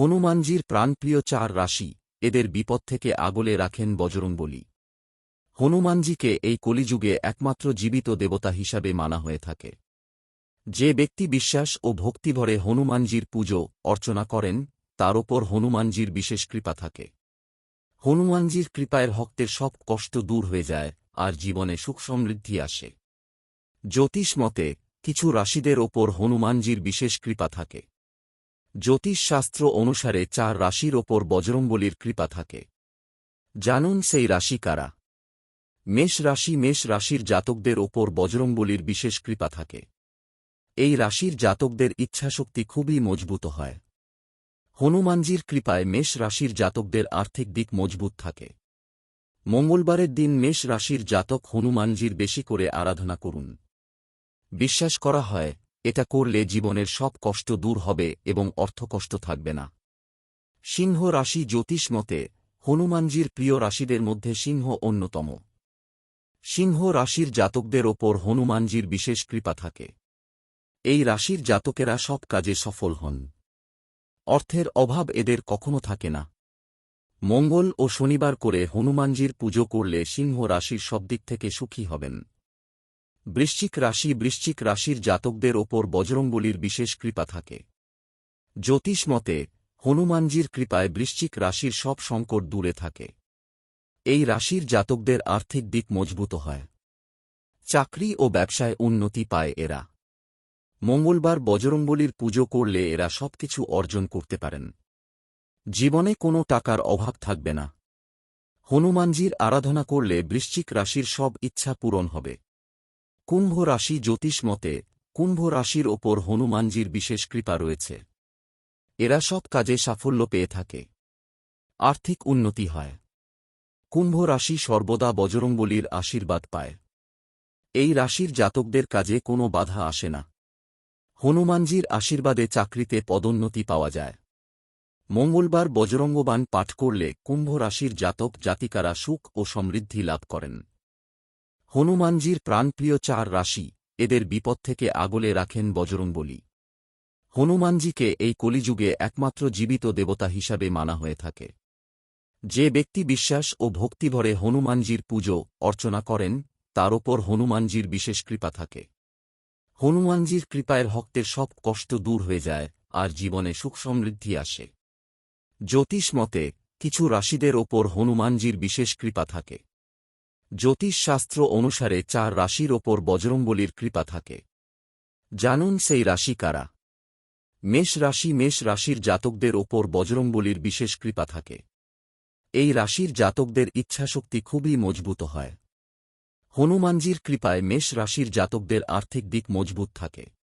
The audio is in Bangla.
হনুমানজির প্রাণপ্রিয় চার রাশি, এদের বিপদ থেকে আগলে রাখেন বজরংবলী। হনুমানজিকে এই কলিযুগে একমাত্র জীবিত দেবতা হিসাবে মানা হয়ে থাকে। যে ব্যক্তি বিশ্বাস ও ভক্তিভরে হনুমানজির পুজো, অর্চনা করেন, তার ওপর হনুমানজির বিশেষ কৃপা থাকে। হনুমানজির কৃপায় ভক্তের সব কষ্ট দূর হয়ে যায়, আর জীবনে সুখ সমৃদ্ধি আসে। জ্যোতিষ মতে, কিছু রাশিদের ওপর হনুমানজির বিশেষ কৃপা থাকে। জ্যোতিষশাস্ত্র অনুসারে চার রাশির ওপর বজরংবলীর কৃপা থাকে। জানুন সেই রাশি কারা। মেষ রাশি, মেষ রাশির জাতকদের ওপর বজরংবলীর বিশেষ কৃপা থাকে। এই রাশির জাতকদের ইচ্ছাশক্তি খুবই মজবুত হয়। হনুমানজির কৃপায় মেষ রাশির জাতকদের আর্থিক দিক মজবুত থাকে। মঙ্গলবারের দিন মেষ রাশির জাতক হনুমানজির বেশি করে আরাধনা করুন। বিশ্বাস করা হয় এটা করলে জীবনের সব কষ্ট দূর হবে এবং অর্থকষ্ট থাকবে না। সিংহ রাশি জ্যোতিষ মতে, হনুমানজির প্রিয় রাশিদের মধ্যে সিংহ অন্যতম। সিংহ রাশির জাতকদের ওপর হনুমানজির বিশেষ কৃপা থাকে। এই রাশির জাতকেরা সব কাজে সফল হন। অর্থের অভাব এদের কখনো থাকে না। মঙ্গল ও শনিবার করে হনুমানজির পুজো করলে সিংহ রাশির সব দিক থেকে সুখী হবেন। বৃশ্চিক রাশি বৃশ্চিক রাশির জাতকদের ওপর বজরংবলীর বিশেষ কৃপা থাকে। জ্যোতিষ মতে, হনুমানজির কৃপায় বৃশ্চিক রাশির সব সংকট দূরে থাকে। এই রাশির জাতকদের আর্থিক দিক মজবুত হয়। চাকরি ও ব্যবসায় উন্নতি পায় এরা। মঙ্গলবার বজরংবলীর পুজো করলে এরা সবকিছু অর্জন করতে পারেন। জীবনে কোনো টাকার অভাব থাকবে না। হনুমানজির আরাধনা করলে বৃশ্চিক রাশির সব ইচ্ছা পূরণ হবে। কুম্ভ রাশি জ্যোতিষ মতে কুম্ভ রাশির ওপর হনুমানজির বিশেষ কৃপা রয়েছে। এরা সব কাজে সাফল্য পেয়ে থাকে। আর্থিক উন্নতি হয়। কুম্ভ রাশি সর্বদা বজরংবলীর আশীর্বাদ পায়। এই রাশির জাতকদের কাজে কোনো বাধা আসে না। হনুমানজির আশীর্বাদে চাকরিতে পদোন্নতি পাওয়া যায়। মঙ্গলবার বজরঙ্গবান পাঠ করলে কুম্ভ রাশির জাতক জাতিকারা সুখ ও সমৃদ্ধি লাভ করেন। হনুমানজির প্রাণপ্রিয় চার রাশি, এদের বিপদ থেকে আগলে রাখেন বজরংবলী। হনুমানজিকে এই কলিযুগে একমাত্র জীবিত দেবতা হিসাবে মানা হয়ে থাকে। যে ব্যক্তি বিশ্বাস ও ভক্তিভরে হনুমানজির পুজো, অর্চনা করেন, তার ওপর হনুমানজির বিশেষ কৃপা থাকে। হনুমানজির কৃপায় ভক্তের সব কষ্ট দূর হয়ে যায়, আর জীবনে সুখ সমৃদ্ধি আসে। জ্যোতিষ মতে, কিছু রাশিদের ওপর হনুমানজির বিশেষ কৃপা থাকে। জ্যোতিষশাস্ত্র অনুসারে চার রাশির ওপর বজরঙ্গলির কৃপা থাকে। জানুন সেই রাশি কারা? মেষ রাশি, মেষ রাশির জাতকদের ওপর বজরঙ্গলির বিশেষ কৃপা থাকে। এই রাশির জাতকদের ইচ্ছাশক্তি খুবই মজবুত হয়। হনুমানজির কৃপায় মেষ রাশির জাতকদের আর্থিক দিক মজবুত থাকে।